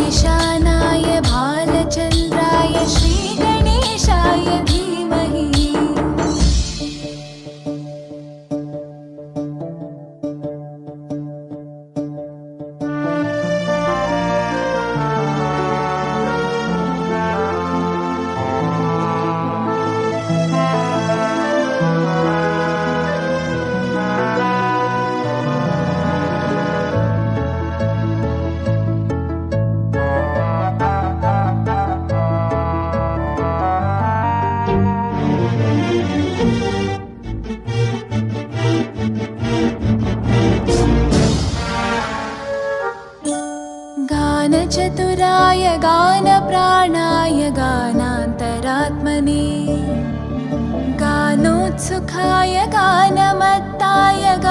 गजेशानाय गानचतुराय गानप्राणाय गानान्तरात्मने गानोत्सुखाय गानमत्ताय गानोत्सुकमनसि